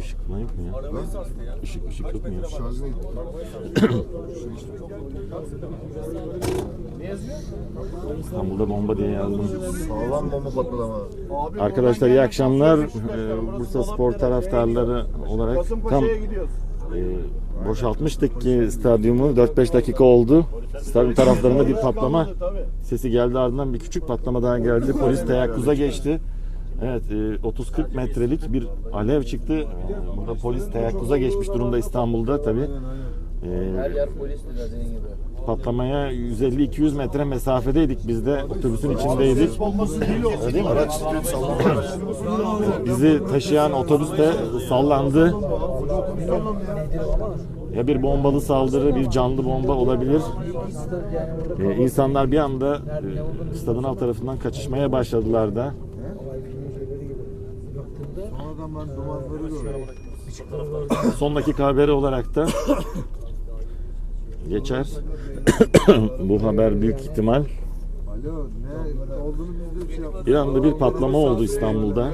Işık falan yok mu ya? Işık ışık yok mu ya? Şarj değil. İstanbul'da bomba diye yazdım. Sağlam bomba patladı ama. Arkadaşlar iyi akşamlar. Ee, Bursa Spor taraftarları olarak tam e, boşaltmıştık ki stadyumu 4-5 dakika oldu. Stadyum taraflarında bir patlama sesi geldi ardından bir küçük patlama daha geldi. Polis teyakkuza geçti. Evet e, 30-40 metrelik bir alev çıktı. E, Burada polis teyakkuza geçmiş durumda İstanbul'da tabi. Her yer polis dediğin gibi. Patlamaya 150-200 metre mesafedeydik biz de otobüsün içindeydik. Öyle değil mi? Araç. Bizi taşıyan otobüs de sallandı. Ya bir bombalı saldırı, bir canlı bomba olabilir. Ee, insanlar bir anda e, stadın alt tarafından kaçışmaya başladılar da. Sonradan ben dumanları gördüm. Son dakika haberi olarak da geçer. Bu haber büyük ihtimal. Alo ne olduğunu biz de bir şey yaptık. Bir anda bir patlama oldu İstanbul'da.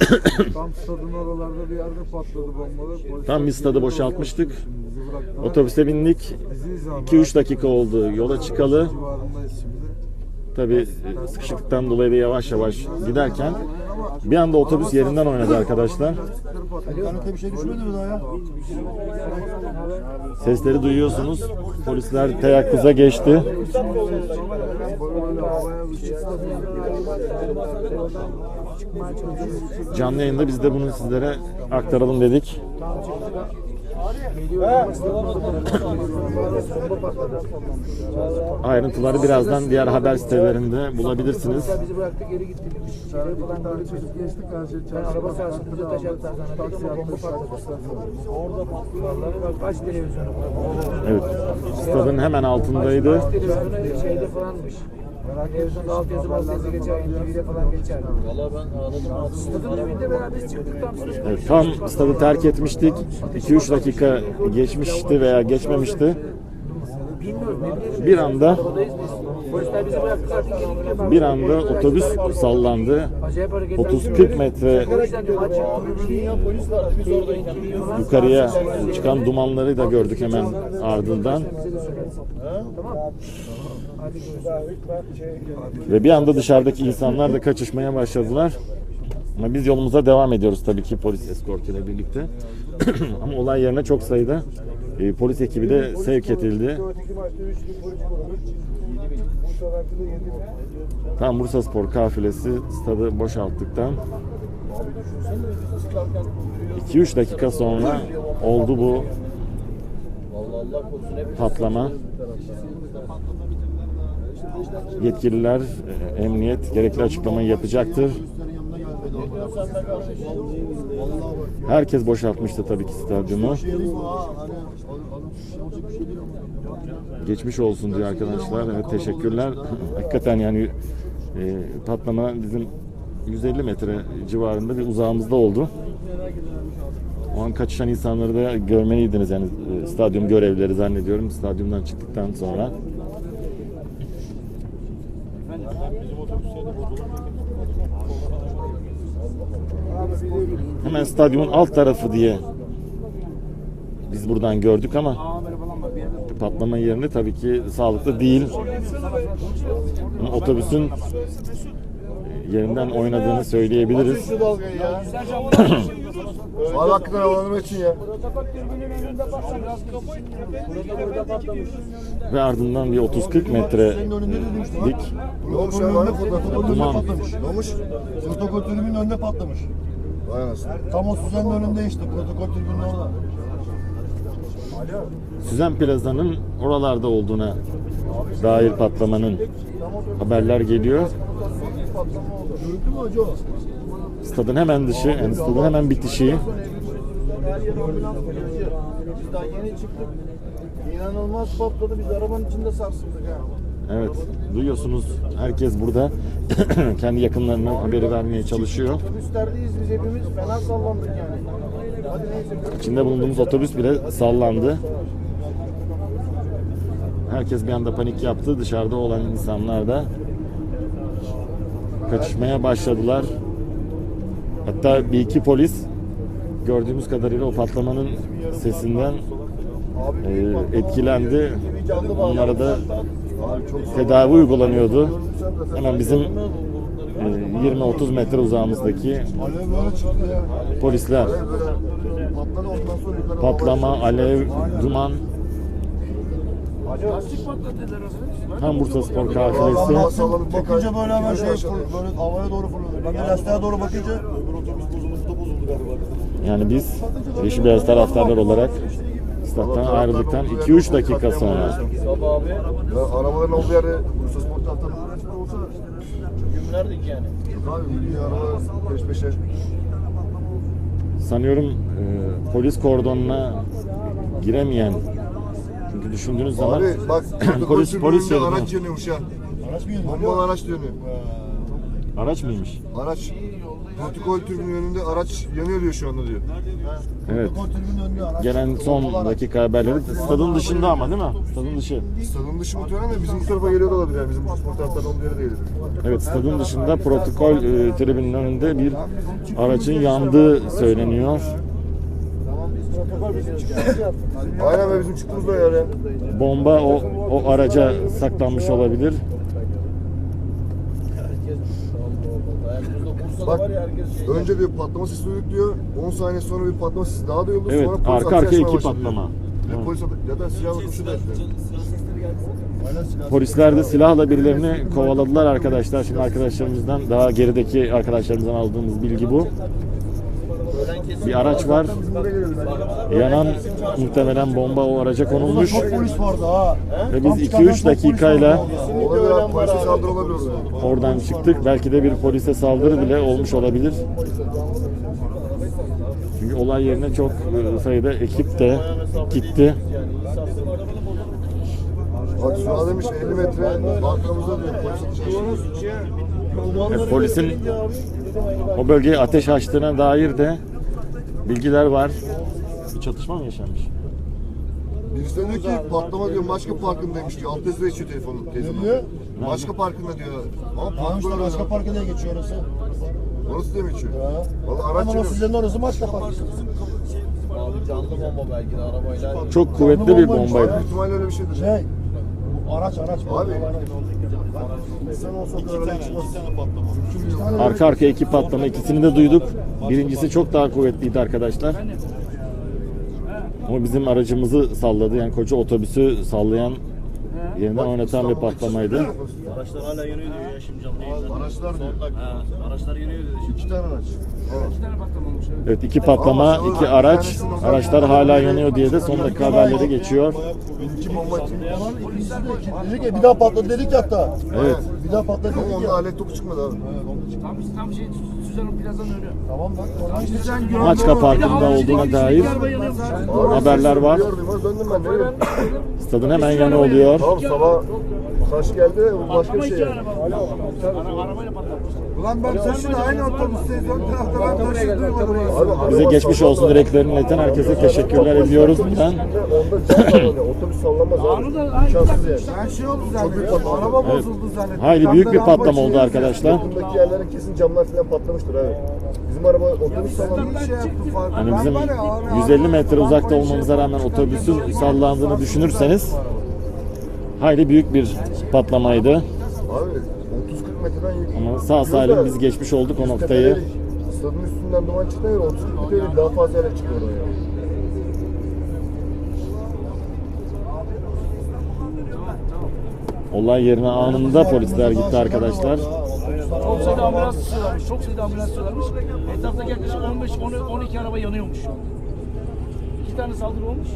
Tam stadın oralarda bir yerde patladı bombalar. Polis Tam biz stadı boşaltmıştık. Bizi bıraktılar. Otobüse bindik. Biziyiz abi. 2-3 dakika oldu yola çıkalı. Civarındayız şimdi. Tabii sıkışıklıktan dolayı da yavaş yavaş giderken bir anda otobüs yerinden oynadı arkadaşlar. Sesleri duyuyorsunuz. Polisler teyakkuza geçti. Canlı yayında biz de bunu sizlere aktaralım dedik. Ayrıntıları birazdan diğer haber sitelerinde bulabilirsiniz. Evet. Stadın hemen altındaydı. Televizyonda alt yazı yazı geçer, falan geçer. Valla ben ağladım. Stadın önünde beraber çıktık tam Evet, tam stadı terk etmiştik. 2-3 dakika geçmişti veya geçmemişti. Bilmiyoruz ne bileyim. Bir anda bir anda otobüs sallandı. Acayip hareketler. 30-40 metre yukarıya çıkan dumanları da gördük hemen ardından. Ve bir anda dışarıdaki insanlar da kaçışmaya başladılar. Ama biz yolumuza devam ediyoruz tabii ki polis eskortuyla birlikte. Ama olay yerine çok sayıda e, polis ekibi de sevk edildi. Öteki maçta 3 bin polis varmış. Bu seferki de 7 bin. Tam Bursa Spor kafilesi stadı boşalttıktan 2-3 dakika sonra oldu bu patlama. Yetkililer, e, emniyet gerekli açıklamayı yapacaktır. Herkes boşaltmıştı tabii ki stadyumu. Geçmiş olsun diyor arkadaşlar. Evet teşekkürler. Hakikaten yani e, patlama bizim 150 metre civarında bir uzağımızda oldu. O an kaçışan insanları da görmeliydiniz yani e, stadyum görevlileri zannediyorum stadyumdan çıktıktan sonra. Hemen stadyumun alt tarafı diye biz buradan gördük ama patlama yerini tabii ki sağlıklı değil. Ama Otobüsün yerinden oynadığını söyleyebiliriz. Şu. Abi hakikaten havalanma için ya. Ve ardından bir 30-40 metre dik Ne olmuş ya? Önünde patlamış. Duman. olmuş? Protokol tribünün önünde patlamış. Vay anasını. Tam o Süzen'in önünde işte. Protokol tribünün orada. Süzen Plaza'nın oralarda olduğuna dair patlamanın haberler geliyor. Görüntü mü o? Stadın hemen dışı, yani stadın hemen bitişi. Biz daha yeni çıktık. İnanılmaz patladı. Biz arabanın içinde sarsıldık. Evet, duyuyorsunuz herkes burada kendi yakınlarına haberi vermeye çalışıyor. Otobüslerdeyiz biz hepimiz. Fena sallandık yani. Hadi neyse. İçinde bulunduğumuz otobüs bile sallandı. Herkes bir anda panik yaptı. Dışarıda olan insanlar da kaçışmaya başladılar. Hatta bir iki polis gördüğümüz kadarıyla o patlamanın sesinden e, etkilendi. Onlara da tedavi uygulanıyordu. Hemen bizim e, 20-30 metre uzağımızdaki polisler. Patlama, alev, duman. Tam Bursa Spor kafilesi. bakınca böyle hemen şey böyle havaya doğru fırladı. Ben de lastiğe doğru bakınca öbür otobüs bozuldu da bozuldu galiba. Yani biz Yeşil Beyaz taraftarlar olarak stat'tan ayrıldıktan 2-3 dakika sonra arabaların olduğu yerde Bursa Spor taraftarı olsa Günlerdik yani. abi gidiyor araba peş peşe. sanıyorum e, polis kordonuna giremeyen çünkü düşündüğünüz zaman Abi bak polis polis şeridi. araç yanıyormuş ya. Araç mı yanıyor? Bombalı araç yanıyor. araç mıymış? Araç protokol tribünün önünde araç yanıyor diyor şu anda diyor. Evet. Protokol tribünün önünde araç. Gelen son dakika haberleri stadın dışında ama değil mi? Stadın dışı. Stadın dışı muhtemelen de bizim bu tarafa geliyor da olabilir yani. Bizim bu spor taraftarının olduğu yere değil. Evet stadın dışında protokol e, tribünün önünde bir aracın yandığı söyleniyor. Aynen be bizim çıktığımızda yer ya. Bomba o, o araca saklanmış olabilir. Bak önce bir patlama sesi duyduk diyor. 10 saniye sonra bir patlama sesi daha duyuldu. Evet sonra polis arka arkaya iki patlama. Ve polis atı- ya da silah atışı da. Polisler de silahla birilerini kovaladılar arkadaşlar. Şimdi arkadaşlarımızdan daha gerideki arkadaşlarımızdan aldığımız bilgi bu. Bir araç var. Yanan muhtemelen bomba o araca konulmuş. çok polis vardı ha. Ve biz çıkarken 2-3 çok polis dakikayla oradan çıktık. Belki de bir polise saldırı bile olmuş olabilir. Çünkü olay yerine çok e, sayıda ekip de gitti. Bak şuna demiş 50 metre arkamızda diyor polis. E, polisin o bölgeye ateş açtığına dair de bilgiler var. Bir çatışma mı yaşanmış? Birisi de diyor ki patlama diyor başka parkındaymış diyor. Alt yazıda geçiyor telefonu. Ne diyor? Başka parkında diyor. Ama Tamam işte patlama başka parka diye geçiyor orası. Orası da mı geçiyor? Ha. Valla araç Ama o yanıyor. sizlerin orası başka park. Abi canlı bomba belki de arabayla. Çok kuvvetli bir bombaydı. Büyük ihtimalle öyle bir şeydir. Şey, bu araç araç. Abi. Sen olsa araç çıkmaz. Arka iki patlama ikisini de duyduk. Birincisi çok daha kuvvetliydi arkadaşlar. Ama bizim aracımızı salladı. Yani koca otobüsü sallayan yerinden oynatan bir patlamaydı. Araçlar hala yanıyor diyor ya şimdi canlı yayında. Araçlar diyor. Ha, araçlar yanıyor dedi şimdi. İki tane araç. Evet. Evet iki patlama, iki araç. Araçlar hala yanıyor diye de son dakika haberleri geçiyor. İki bomba için. Dedik ya bir daha patladı dedik ya hatta. Evet. Bir daha patladı Ama dedik onda ya. alet topu çıkmadı abi. Tam, tam şey Süzen Plaza'nın önü. Tamam bak. işte Sen gör. Maçka Parkı'nda olduğuna dair haberler var. Gördüm döndüm ben nereye? Stadın hemen yanı oluyor. Tamam sabah taş geldi bu başka bir şey yani. Ulan ben seninle aynı otobüsteyiz. Ön tarafta ben taşı duymadım. Bize geçmiş olsun dileklerini ileten herkese teşekkürler ediyoruz sallanıyor. Otobüs da abi. aynı Şanssız yani. Ben şey oldu patlama. Araba bozuldu zannettim. Hayli büyük bir patlama oldu arkadaşlar. Yakındaki yerlere kesin camlar falan patlamıştır abi. Bizim araba otobüs sallanmış. Bir şey. Hani Ben bizim var ya, abi, 150 abi, metre ben uzakta olmamıza rağmen otobüsün sallandığını düşünürseniz hayli büyük bir patlamaydı. Abi 30-40 metreden. Ama sağ salim biz geçmiş olduk o noktayı. Stadın üstünden duman çıktı ya 30-40 metre değil daha fazla yerler çıkıyor oraya. Olay yerine anında polisler gitti arkadaşlar. Çok sayıda ambulans. Çok sayıda ambulans tutuyorlarmış. Etraftaki yaklaşık 15 10 12 araba yanıyormuş şu anda. İki tane saldırı olmuş.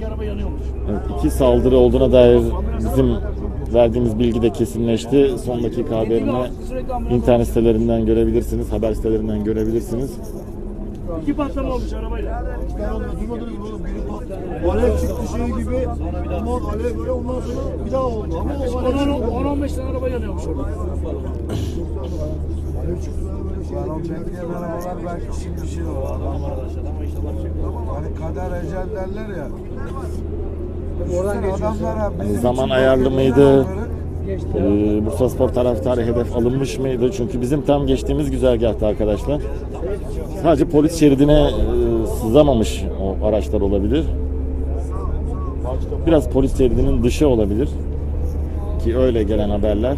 10-12 araba yanıyormuş. Evet, iki saldırı olduğuna dair bizim verdiğimiz bilgi de kesinleşti. Son dakika haberini internet sitelerinden görebilirsiniz, haber sitelerinden görebilirsiniz. İki patlama olmuş arabayla. Ben onu duymadınız mı oğlum? Biri patladı. Alev çıktı şey gibi. Ama alev böyle ondan sonra bir daha oldu. Ama o alev çıktı. 10-15 tane araba yanıyormuş orada. Lan o bekleyen arabalar belki şimdi şey o adamlar. Hani kader ecel derler ya. Oradan adamlara Hani zaman ayarlı mıydı? Ee, Bursa Spor taraftarı hedef alınmış mıydı? Çünkü bizim tam geçtiğimiz güzergahta arkadaşlar. Sadece polis şeridine e, sızamamış o araçlar olabilir. Biraz polis şeridinin dışı olabilir. Ki öyle gelen haberler.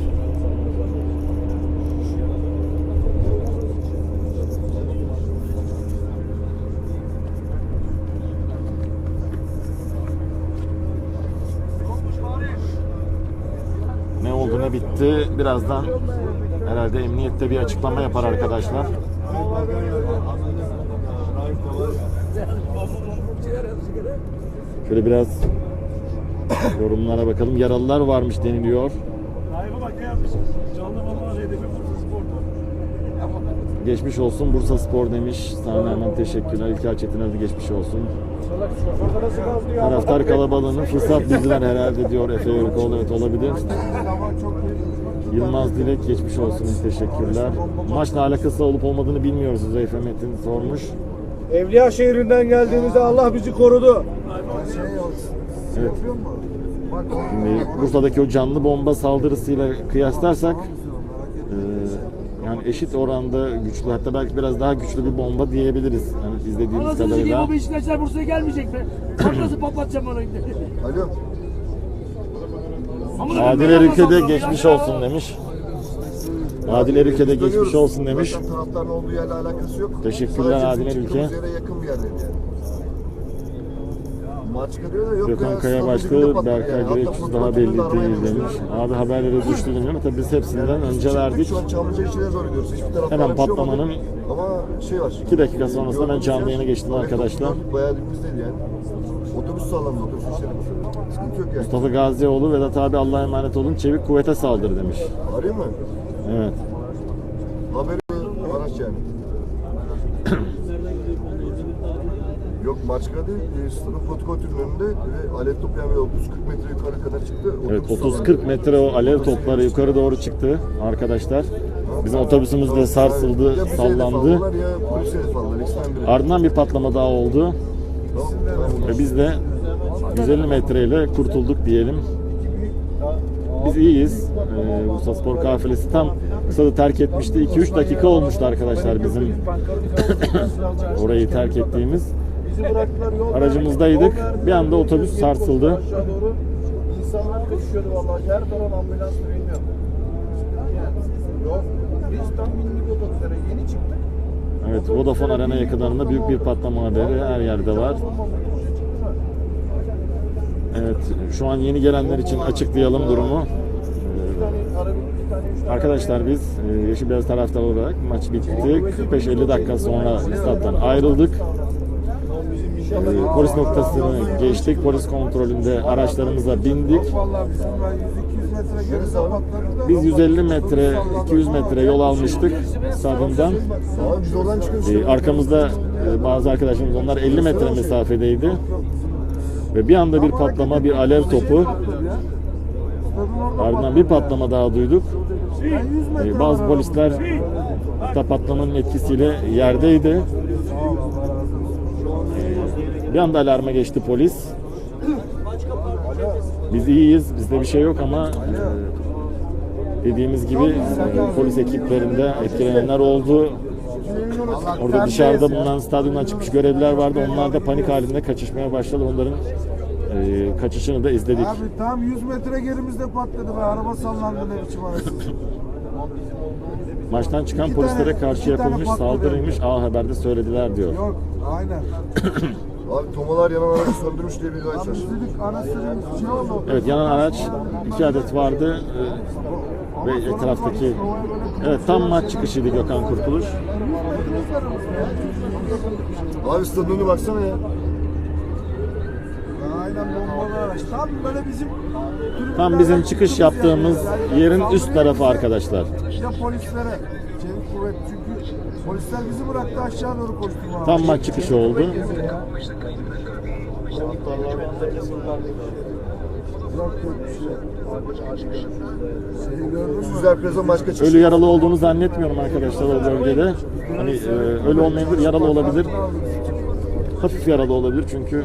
Bitti birazdan herhalde emniyette bir açıklama yapar arkadaşlar. Şöyle biraz yorumlara bakalım. Yaralılar varmış deniliyor. Geçmiş olsun Bursa Spor demiş. Sana hemen teşekkürler. İlker Çetiner de geçmiş olsun. Taraftar kalabalığının fırsat bildiler herhalde diyor Efe Yörükoğlu. Evet olabilir. Yılmaz Dilek geçmiş olsun. Teşekkürler. Maçla alakası olup olmadığını bilmiyoruz. Zeyfe Metin sormuş. Evliya şehrinden geldiğimizde Allah bizi korudu. Şey olsun. Evet. Bak Şimdi Bursa'daki o canlı bomba saldırısıyla kıyaslarsak e, yani eşit oranda güçlü hatta belki biraz daha güçlü bir bomba diyebiliriz. Yani izlediğimiz Anasını sikeyim kadarıyla. o Beşiktaşlar Bursa'ya gelmeyecek mi? Patlasın patlatacağım onu. Alo. Amına Adil koyayım, Erük'e de yapmasam geçmiş olsun demiş. Adil Erük'e de geçmiş olsun demiş. Taraftarın olduğu yerle alakası yok. Teşekkürler Sadece Adile Ülke. yakın bir yerdeydi yani. Maç diyor da yok Gökhan ya, Kaya stadın dibinde başlığı patladı Berkay fotoğrafını daha da belli değil demiş. Abi haberlere düştü deniyor ama tabii biz hepsinden önce verdik. Şu an Çamlıca içine doğru gidiyoruz. Hiçbir tarafta Hemen bir şey olmadı. patlamanın Ama şey var. 2 dakika sonrasında ben canlı yayına geçtim arkadaşlar. Bayağı dibimizdeydi yani. Otobüs sağlamdı otobüs işleri. Sıkıntı yok yani. Mustafa Gazioğlu Vedat abi Allah'a emanet olun. Çevik kuvvete saldır demiş. Arıyor mu? Evet. Haberi araç yani. Maçka değil, e, stadın fotokontürün önünde ve alev topu yani 30-40 metre yukarı kadar çıktı. Evet Otobüs 30-40 metre o alev topları yukarı doğru çıktı arkadaşlar. Bizim otobüsümüz de sarsıldı, sallandı. hedef aldılar ya polise hedef aldılar. İkisinden biri. Ardından bir patlama daha oldu. Tamam, tamam. Ve biz de 150 metreyle kurtulduk diyelim. Biz iyiyiz. Ee, Bursa Spor kafilesi tam stadı terk etmişti. 2-3 dakika olmuştu arkadaşlar bizim orayı terk ettiğimiz. Bizi bıraktılar yol Aracımızdaydık. yol. Bir anda otobüs sarsıldı. Aşağı doğru insanlar koşuyordu vallahi. Her taraf ambulans. Yani, yok. Biz tam bindik otobüslere yeni çıktık. Evet Vodafone Arena yakınlarında büyük bir patlama haberi her yerde var. Evet şu an yeni gelenler için açıklayalım durumu. Arkadaşlar biz e, Yeşil Beyaz taraftar olarak maç bitti. 45-50 dakika sonra stat'tan ayrıldık. E, Polis noktasını geçtik. Polis kontrolünde araçlarımıza bindik. Vallahi bizim ben 100-200 metre geride patladı da. Biz 150 metre, 200 metre yol almıştık stadından. Abi biz oradan çıkıyoruz. E, arkamızda e, bazı arkadaşlarımız onlar 50 metre mesafedeydi. Ve bir anda bir patlama, bir alev topu. Ardından bir patlama daha duyduk. E, bazı polisler hatta patlamanın etkisiyle yerdeydi. Bir anda alarma geçti polis. Biz iyiyiz, bizde bir şey yok ama e, dediğimiz gibi polis ekiplerinde etkilenenler oldu. Orada dışarıda bulunan stadyumdan çıkmış görevliler vardı. Onlar da panik halinde kaçışmaya başladı. Onların e, kaçışını da izledik. Abi tam 100 metre gerimizde patladı be. Araba sallandı ne biçim arası. Maçtan çıkan İki polislere tane- karşı yapılmış saldırıymış. A Haber'de söylediler diyor. Yok aynen. Abi tomalar yanan aracı söndürmüş diye bir rivayet var. şey. Evet yanan araç iki adet vardı e, ve etraftaki evet tam maç çıkışıydı Gökhan Kurtuluş. Abi stadın önüne baksana ya. Aynen bombalı araç. Tam böyle bizim Tam bizim çıkış yaptığımız yerin üst tarafı arkadaşlar. Ya polislere. Çevik kuvvet çünkü polisler bizi bıraktı aşağı doğru koşturma. Tam maç çıkışı oldu. Başka çıkış. Ölü yaralı olduğunu zannetmiyorum arkadaşlar o bölgede. Hani e, ölü olmayabilir, yaralı olabilir. Hafif yaralı olabilir çünkü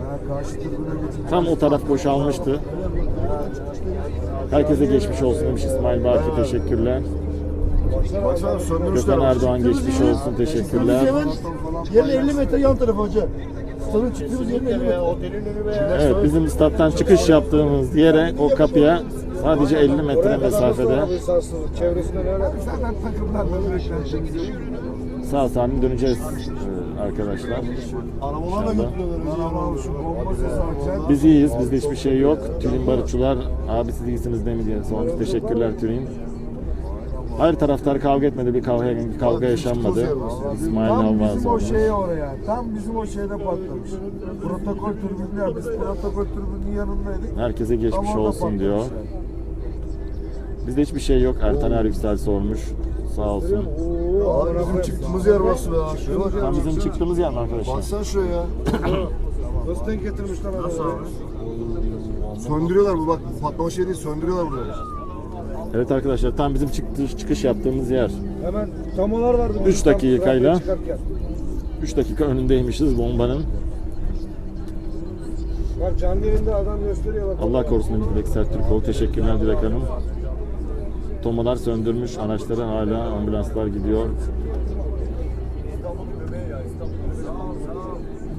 tam o taraf boşalmıştı. Herkese geçmiş olsun demiş İsmail Baki teşekkürler. Gökhan Erdoğan geçmiş olsun teşekkürler. Yerin 50 metre yan tarafı hoca. Stadın çıktığımız yerin 50 metre. Otelin önü veya Evet bizim stat'tan çıkış yaptığımız yere o kapıya sadece 50 metre mesafede. Zaten sağ salim döneceğiz e, arkadaşlar. Arabalarla götürüyorlar. Biz iyiyiz, bizde hiçbir şey yok. Tülin Barutçular, abi siz iyisiniz değil mi diye sormuş. Teşekkürler Tülin. Hayır taraftar kavga etmedi, bir kavga, kavga yaşanmadı. İsmail Tam bizim o şey oraya. Tam bizim o şeyde patlamış. Protokol tribünler. Biz protokol tribünün yanındaydık. Herkese geçmiş Tam orada olsun diyor. Bizde hiçbir şey yok. Ertan Er Yüksel sormuş. Sağ olsun. Abi bizim çıktığımız yer burası be. Şuraya bak. Tam bizim çıktığımız yer mi arkadaşlar? Baksana şuraya ya. Nasıl denk getirmişler adamı? Söndürüyorlar bu bak. Patlama şey değil söndürüyorlar burayı. Evet arkadaşlar tam bizim çıktı, çıkış yaptığımız yer. Hemen tamolar vardı. Üç Tam dakikayla. trafiğe çıkarken. 3 dakika önündeymişiz bombanın. Bak canlı yerinde adam gösteriyor bak. Allah korusun demiş Dilek Sertürkoğlu. Teşekkürler Dilek Hanım. Tomalar söndürmüş. Araçları hala ambulanslar gidiyor.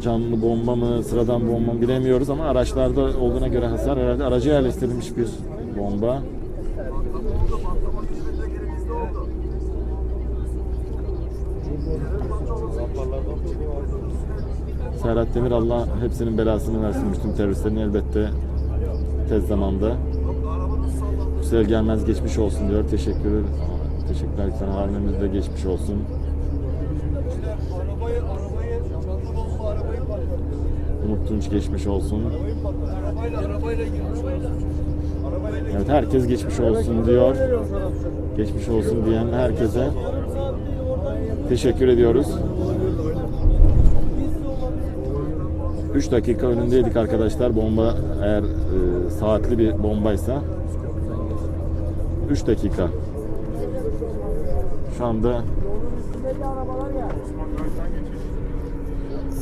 Canlı bomba mı, sıradan bomba mı bilemiyoruz ama araçlarda olduğuna göre hasar herhalde araca yerleştirilmiş bir bomba. Serhat Demir Allah hepsinin belasını versin. Bütün teröristlerin elbette tez zamanda. Yüksel Gelmez geçmiş olsun diyor. Teşekkür Teşekkürler Lütfen halimiz de geçmiş olsun. Umut Tunç geçmiş olsun. Evet herkes geçmiş olsun diyor. Geçmiş olsun diyen herkese teşekkür ediyoruz. 3 dakika önündeydik arkadaşlar. Bomba eğer e, saatli bir bombaysa 3 dakika. Şu anda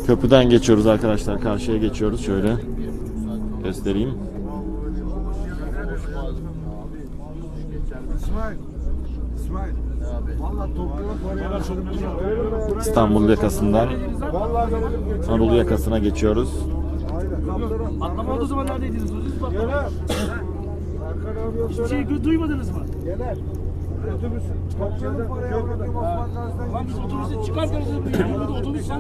köprüden geçiyoruz arkadaşlar. Karşıya geçiyoruz. Şöyle göstereyim. İsmail. İsmail. Valla topluyorlar. parayı. İstanbul yakasından Anadolu yakasına geçiyoruz. Patlama olduğu zaman neredeydiniz? Patlama. Hiçbir şey duymadınız mı? Lan biz otobüse burada otobüs.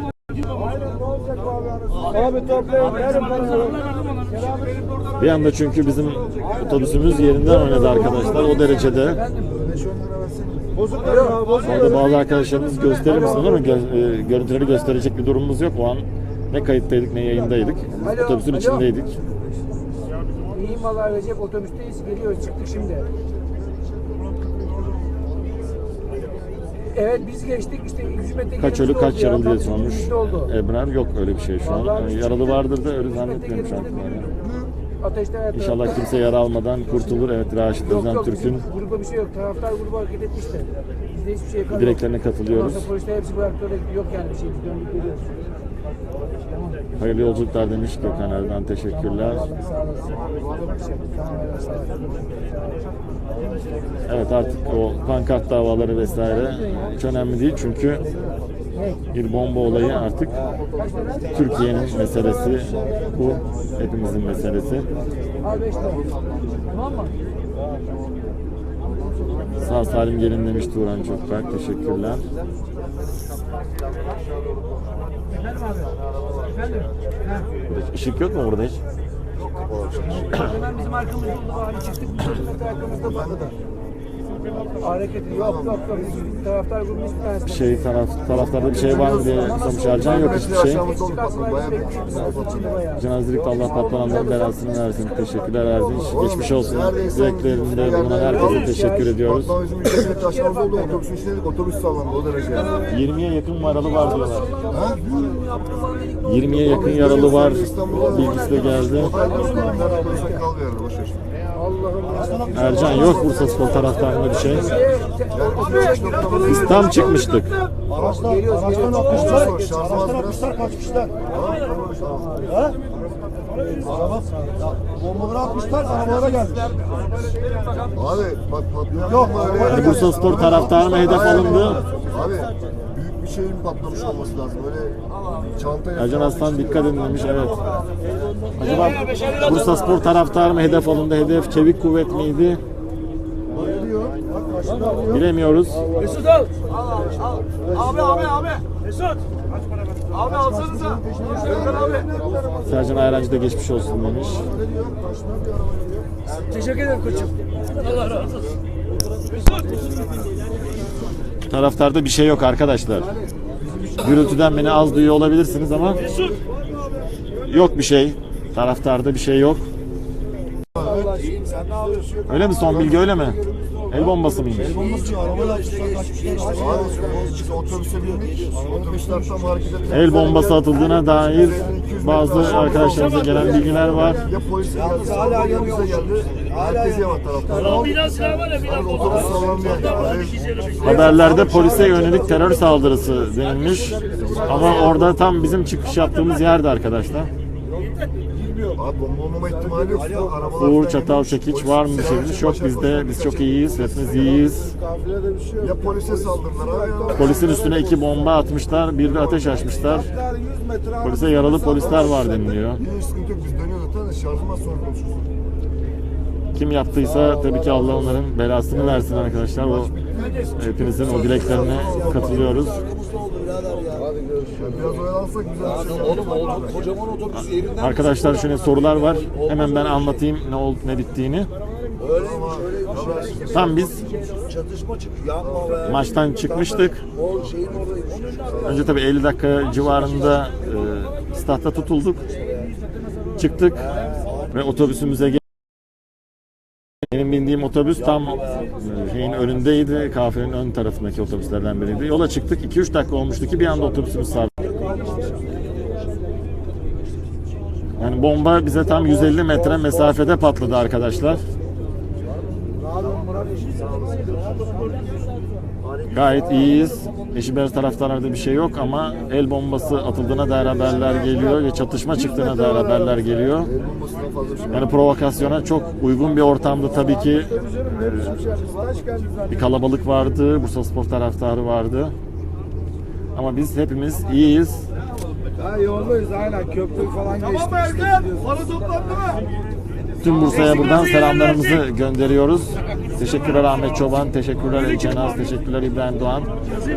Abi toplayın. Verdim ona. Bir anda çünkü bizim otobüsümüz yerinden oynadı arkadaşlar. O derecede. 5-10 lira versene. Orada bazı arkadaşlarımız gösterir misiniz ama gö- e, görüntüleri gösterecek bir durumumuz yok. O an ne kayıttaydık ne yayındaydık. Otobüsün içindeydik. İyiyim vallahi Recep otobüsteyiz geliyoruz çıktık şimdi. Evet biz geçtik işte 100 metre Kaç ölü kaç yaralı diye sormuş. Ebrar yok öyle bir şey şu an. Vallahi E, biz Yaralı çıktık, vardır da 100 öyle metre zannetmiyorum şu an. gerimizde bir Ateşten her İnşallah kimse yara almadan kurtulur. Evet Raşit Yok yok Türk'ün bizim grupta bir şey yok. Taraftar grubu hareket etmişti. Bizde hiçbir şey kalmadı. dileklerine katılıyoruz. Ondan sonra polisler hepsi bıraktı oraya gidiyor. yok yani bir şey biz döndük geliyoruz. Hayırlı yolculuklar demiş Gökhan Erdoğan. Teşekkürler. Sağ olasın. Evet. Evet artık o pankart davaları vesaire hiç önemli değil çünkü bir bomba olayı artık Türkiye'nin meselesi bu hepimizin meselesi. Al 5 lira. Tamam mı? Sağ salim gelin demiş Turan Çokberk. Teşekkürler. Efendim abi. Efendim. Işık yok mu burada hiç? Hemen bizim arkamızda oldu. Hani çıktık bir çocuk arkamızda patladı. Hareket yok yok yok. Taraftar grubun hiçbir tanesi. Bir şey taraf, taraftarda bir şey var mı diye sormuş Ercan. Yok hiçbir şey. İçinde bayağı. Cenazecilikte Allah patlananların belasını versin. Teşekkürler Erdinç. Geçmiş olsun. Dileklerinde bulunan herkese teşekkür ediyoruz. Patlama bizim 100 metre aşağımızda oldu. Otobüsün. Otobüs sallandı o derece. yani. 20'ye yakın yaralı var diyorlar. Ha? 20'ye yakın yaralı var. Bilgisi de geldi. Ercan yok Bursa Spor taraftarında bir şey. Biz tam çıkmıştık. Araçlar, araçtan atmışlar. Az biraz. Kaçmışlar. Araba, ya, bombaları atmışlar, arabalara gelmiş. Abi bak patlayan Yok. Yani Bursa Spor taraftarı mı hedef alındı? Abi bir şeyin patlamış olması lazım. Böyle çantaya... Ercan Aslan dikkat edin demiş evet. Acaba Bursa Spor taraftarı mı hedef alındı? Hedef çevik kuvvet miydi? Bilemiyoruz. Mesut al. Abi abi abi. Mesut. Abi alsanıza. Sercan Ayrancı da geçmiş olsun demiş. Teşekkür ederim koçum. Allah razı olsun. Mesut. Taraftarda bir şey yok arkadaşlar. Gürültüden beni az duyuyor olabilirsiniz ama yok bir şey. Taraftarda bir şey yok. Öyle mi son bilgi öyle mi? El bombası mıymış? Bombası arabayla kaçmışlar. Abi biz otobüse bindik. Otobüsler tam hareket El bombası atıldığına dair bazı arkadaşlarımıza gelen bilgiler var. Ya polise geldi, hala yanımıza geldi. Herkes yaman taraftar. Biraz silah var ya biraz Otobüs sallandı yani. Haberlerde polise yönelik terör saldırısı denilmiş. Ama orada tam bizim çıkış yaptığımız yerde arkadaşlar. Abi bomba olmama ihtimali yok. Arabalar Uğur Çatal Çekiç var mı bir şeyimiz? Yok bizde. Biz çok iyiyiz. Hepimiz iyiyiz. Ya polise saldırdılar abi ya. Polisin üstüne iki bomba atmışlar. Bir de ateş açmışlar. 100 metre Polise yaralı polisler var deniliyor. Hiç sıkıntı yok. Biz dönüyoruz zaten. Şarjıma sonra konuşuruz. Kim yaptıysa tabii ki Allah onların belasını versin arkadaşlar. O hepinizin o dileklerine katılıyoruz. Ya biraz oyalansak güzel bir şey olur. Kocaman otobüs yerinden Arkadaşlar şöyle sorular var. Hemen ben anlatayım ne oldu ne bittiğini. öyle şöyle bir şey. Tam biz Çatışma çıkıyor. Yanma be. maçtan çıkmıştık. O şeyin oradaymış. Önce tabii 50 dakika civarında e, statta tutulduk. Çıktık ve otobüsümüze gel- benim bindiğim otobüs tam e, şeyin önündeydi. Kafilenin ön tarafındaki otobüslerden biriydi. Yola çıktık. 2-3 dakika olmuştu ki bir anda otobüsümüz sardı. Yani bomba bize tam 150 metre mesafede patladı arkadaşlar. Gayet iyiyiz. Eşiber taraftarlarda bir şey yok ama el bombası atıldığına dair haberler geliyor ve çatışma çıktığına dair haberler geliyor. Yani provokasyona çok uygun bir ortamda tabii ki bir kalabalık vardı, Bursa Spor taraftarı vardı. Ama biz hepimiz iyiyiz. Ha yoldayız aynen köprüyü falan geçtik. Para toplandı mı? Tüm Bursa'ya buradan selamlarımızı gönderiyoruz. Teşekkürler Ahmet Çoban, teşekkürler Ali Cenaz, teşekkürler İbrahim Doğan.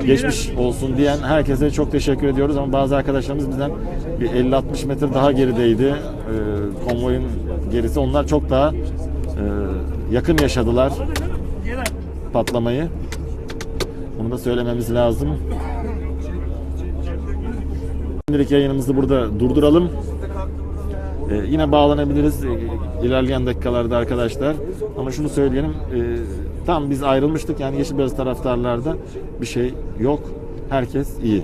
Geçmiş olsun diyen herkese çok teşekkür ediyoruz ama bazı arkadaşlarımız bizden bir 50-60 metre daha gerideydi. Ee, konvoyun gerisi. Onlar çok daha e, yakın yaşadılar patlamayı. Bunu da söylememiz lazım. Şimdilik yayınımızı burada durduralım. Ee, yine bağlanabiliriz e, ilerleyen dakikalarda arkadaşlar. Ama şunu söyleyelim. e, tam biz ayrılmıştık. Yani Yeşil Beyaz taraftarlarda bir şey yok. Herkes iyi.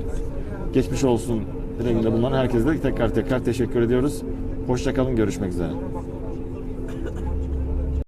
Geçmiş olsun dileğinde bulunan herkese tekrar tekrar teşekkür ediyoruz. Hoşçakalın. Görüşmek üzere.